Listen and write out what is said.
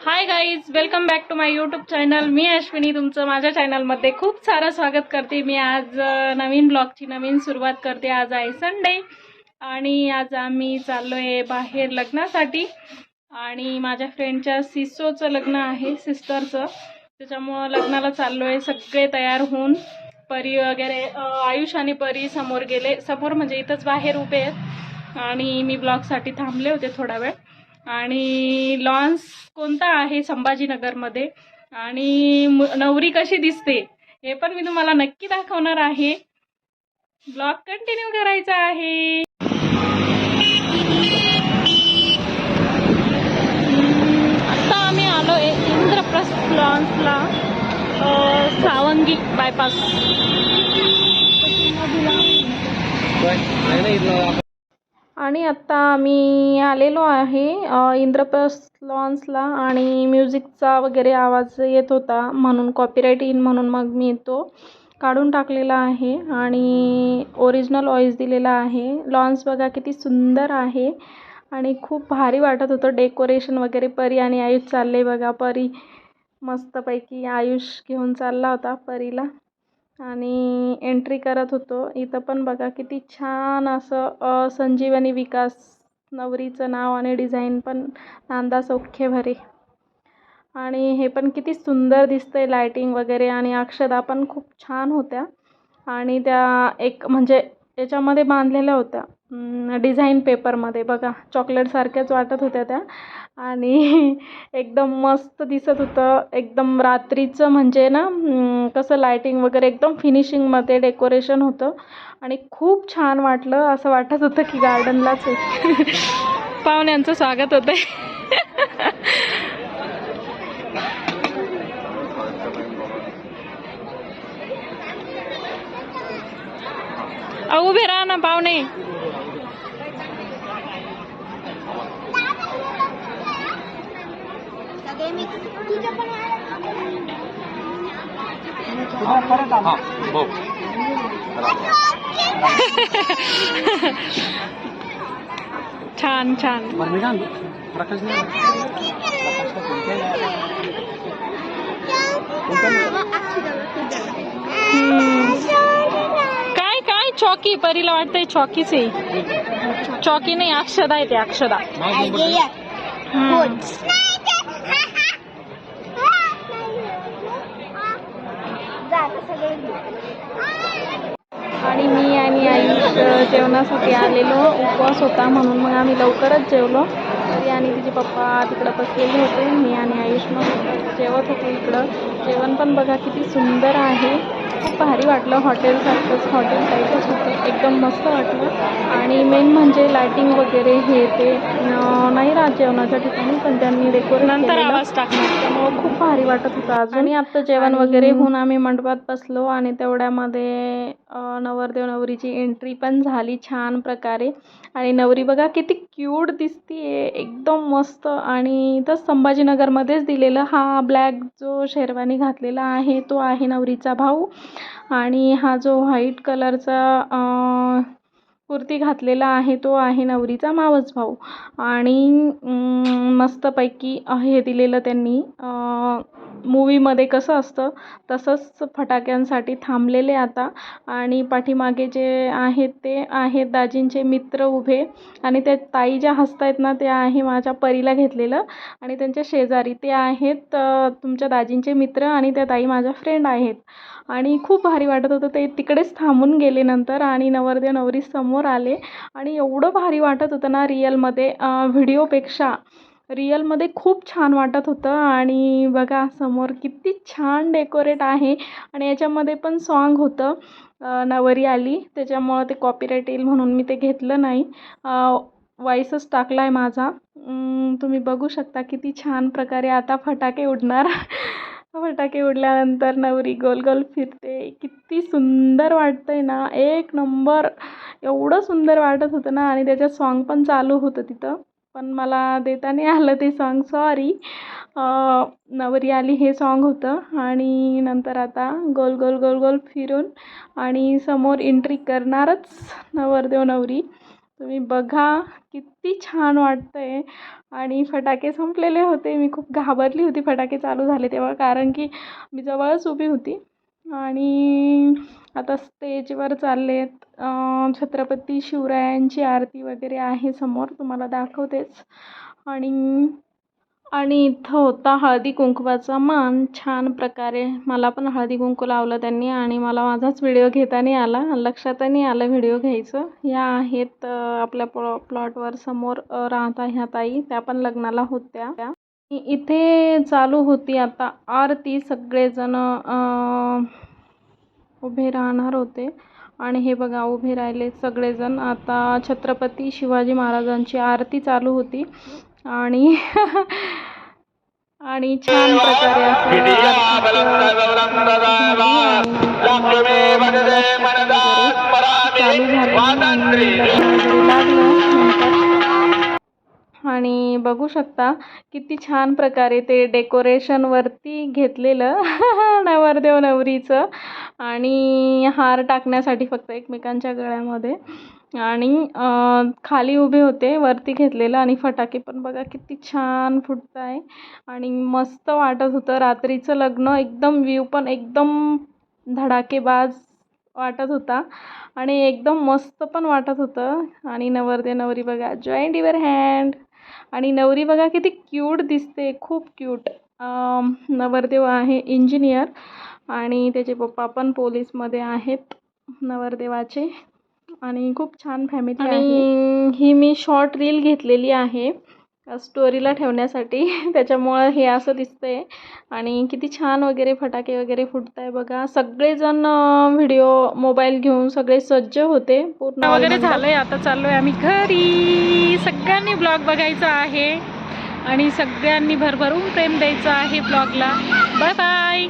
Hi guys welcome back to my YouTube channel मी अश्विनी तुमचं माझ्या चॅनलमध्ये खूप सारं स्वागत करते. मी आज नवीन ब्लॉगची नवीन सुरुवात करते. आज आहे संडे आणि आज आम्ही चाललो आहे बाहेर लग्नासाठी. आणि माझ्या फ्रेंडच्या सिसोचं लग्न आहे सिस्टरचं त्याच्यामुळं लग्नाला चाललो आहे सगळे तयार होऊन परी वगैरे आयुष आणि परी समोर गेले. समोर म्हणजे इथंच बाहेर उभे आहेत. आणि मी ब्लॉगसाठी थांबले होते थोडा वेळ. आणि लॉन्स कोणता आहे संभाजीनगरमध्ये? आणि नवरी कशी दिसते? हे पण मी तुम्हाला नक्की दाखवणार आहे. ब्लॉग कंटिन्यू करायचा आहे. आता आम्ही आलो आहे इंद्रप्रस्थ लॉन्सला सावंगी बायपास आणि आत्ता आम्ही आलेलो आहे इंद्रप्रस इंद्रप्रस्थ लॉन्सला आणि म्युझिकचा वगैरे आवाज येत होता म्हणून कॉपीराईट इन म्हणून मग मी तो काढून टाकलेला आहे आणि ओरिजिनल ऑईस दिलेला आहे. लॉन्स बघा किती सुंदर आहे आणि खूप भारी वाटत होतं. डेकोरेशन वगैरे परी आणि आयुष चालले बघा. परी मस्तपैकी आयुष घेऊन चालला होता परीला. आणि एंट्री करत होतो. इथं पण बघा किती छान असं संजीवनी विकास नवरीचं नाव आणि डिझाईन पण नांदा सौख्य भरे आणि हे पण किती सुंदर दिसतं आहे लायटिंग वगैरे आणि अक्षदा पण खूप छान होत्या. आणि त्या एक म्हणजे याच्यामध्ये बांधलेल्या होत्या. डिझाईन पेपरमध्ये बघा चॉकलेटसारख्याच वाटत होत्या त्या. आणि एकदम मस्त दिसत होतं. एकदम रात्रीचं म्हणजे ना कसं लायटिंग वगैरे एकदम फिनिशिंगमध्ये डेकोरेशन होतं. आणि खूप छान वाटलं. असं वाटत होतं की गार्डनलाच पाहुण्यांचं स्वागत होतं उभे राहा ना पाहुणे. छान छान. प्रकाश. काय काय? चौकी परीला वाटतंय चौकीच आहे. चौकी नाही अक्षदा आहे ते अक्षदा. आणि मी आणि आयुष जेवणासाठी आलेलो. उपवास होता म्हणून मग आम्ही लवकरच जेवलो. तरी आणि तिचे पप्पा तिकडं बसलेले होते. मी आणि आयुष मग जेवत होतो इकडं. जेवण पण बघा किती सुंदर आहे. खूप भारी वाटलं हॉटेलसारखंच हॉटेल टाईपच होतं. एकदम मस्त वाटलं. आणि मेन म्हणजे लायटिंग वगैरे हे ते नाही राहत जेवणाच्या ठिकाणी पण त्यांनी डेकोरेट नंतर आवाज टाकणार त्यामुळं खूप भारी वाटत होतं अजून. आणि आता जेवण वगैरे होऊन आम्ही मंडपात बसलो आणि तेवढ्यामध्ये नवरदेव नवरीची एंट्री पण झाली छान प्रकारे. आणि नवरी बघा किती क्यूट दिसतीये. एकदम मस्त. आणि इथं संभाजीनगरमध्येच दिलेलं हा ब्लॅक जो शेरवानी घातलेला आहे तो आहे नवरीचा भाऊ. आणि हा जो व्हाईट कलरचा कुर्ती घातलेला आहे तो आहे नवरीचा मावस भाऊ. आणि मस्तपैकी हे दिलेलं त्यांनी मूवीमध्ये कसं असतं तसंच फटाक्यांसाठी थांबलेले आता. आणि पाठीमागे जे आहेत ते आहेत दाजींचे मित्र उभे. आणि त्या ताई ज्या हसतायत ना ते आहे माझ्या परीला घेतलेलं. आणि त्यांच्या शेजारी ते आहेत तुमच्या दाजींचे मित्र आणि त्या ताई माझ्या फ्रेंड आहेत. आणि खूप भारी वाटत होतं ते तिकडेच थांबून गेले नंतर आणि नवरदेव नवरी समोर आले. आणि एवढं भारी वाटत होतं ना रिअलमध्ये व्हिडिओपेक्षा रिअलमध्ये खूप छान वाटत होतं आणि बघा समोर किती छान डेकोरेट आहे आणि याच्यामध्ये पण सॉन्ग होतं नवरी आली त्याच्यामुळं ते कॉपीराईट येईल म्हणून मी ते घेतलं नाही. वॉईसच टाकला आहे माझा तुम्ही बघू शकता किती छान प्रकारे आता फटाके उडणार. फटाके उडल्यानंतर नवरी गोल गोल फिरते. किती सुंदर वाटतंय ना एक नंबर. एवढं सुंदर वाटत होतं ना आणि त्याच्यात सॉन्ग पण चालू होतं तिथं. पण मला देता नाही आलं ते सॉन्ग सॉरी नवरी आली हे सॉन्ग होतं आणि नंतर आता गोल गोल गोल गोल फिरून आणि समोर एंट्री करणारच नवरदेव नवरी. तुम्ही बघा किती छान वाटतं आहे आणि फटाके संपलेले होते. मी खूप घाबरली होती फटाके चालू झाले तेव्हा कारण की मी जवळच उभी होती. आणि आता स्टेजवर चाललेत छत्रपती शिवरायांची आरती वगैरे आहे समोर तुम्हाला दाखवतेच. आणि आणि इथं होता हळदी कुंकवाचा मान. छान प्रकारे मला पण हळदी कुंकू लावलं त्यांनी आणि मला माझाच व्हिडिओ घेता नाही आला. लक्षात नाही आलं व्हिडिओ घ्यायचं. ह्या आहेत आपल्या प्लॉ प्लॉटवर समोर राहता ह्या ताई. त्या पण लग्नाला होत्या. त्या इथे चालू होती आता आरती. सगळेजण उभे राहणार होते. आणि हे बघा उभे राहिले सगळेजण. आता छत्रपती शिवाजी महाराजांची आरती चालू होती. आणि आणि छान प्रकारे असं चालू झाली. आणि बघू शकता किती छान प्रकारे ते डेकोरेशनवरती घेतलेलं नवरदेव नवरीचं. आणि हार टाकण्यासाठी फक्त एकमेकांच्या गळ्यामध्ये. आणि खाली उभे होते वरती घेतलेलं आणि फटाके. पण बघा किती छान फुटत आहे आणि मस्त वाटत होतं. रात्रीचं लग्न एकदम व्ह्यू पण एकदम धडाकेबाज वाटत होता. आणि एकदम मस्त पण वाटत होतं. आणि नवरदेव नवरी बघा जॉईंट युअर हँड. आणि नवरी बघा किती क्यूट दिसते खूप क्यूट नवरदेव आहे इंजिनियर आणि त्याचे पप्पा पण पोलीसमध्ये आहेत नवरदेवाचे. आणि खूप छान फॅमिली आणि ही मी शॉर्ट रील घेतलेली आहे. स्टोरीला ठेवण्यासाठी. त्याच्यामुळं हे असं दिसतंय. आणि किती छान वगैरे फटाके वगैरे फुटत आहे बघा. सगळेजण व्हिडिओ मोबाईल घेऊन सगळे सज्ज होते. पूर्ण वगैरे झालंय. आता चाललोय आम्ही घरी. सगळ्यांनी ब्लॉग बघायचा आहे. आणि सगळ्यांनी भरभरून प्रेम द्यायचं आहे ब्लॉगला बाय बाय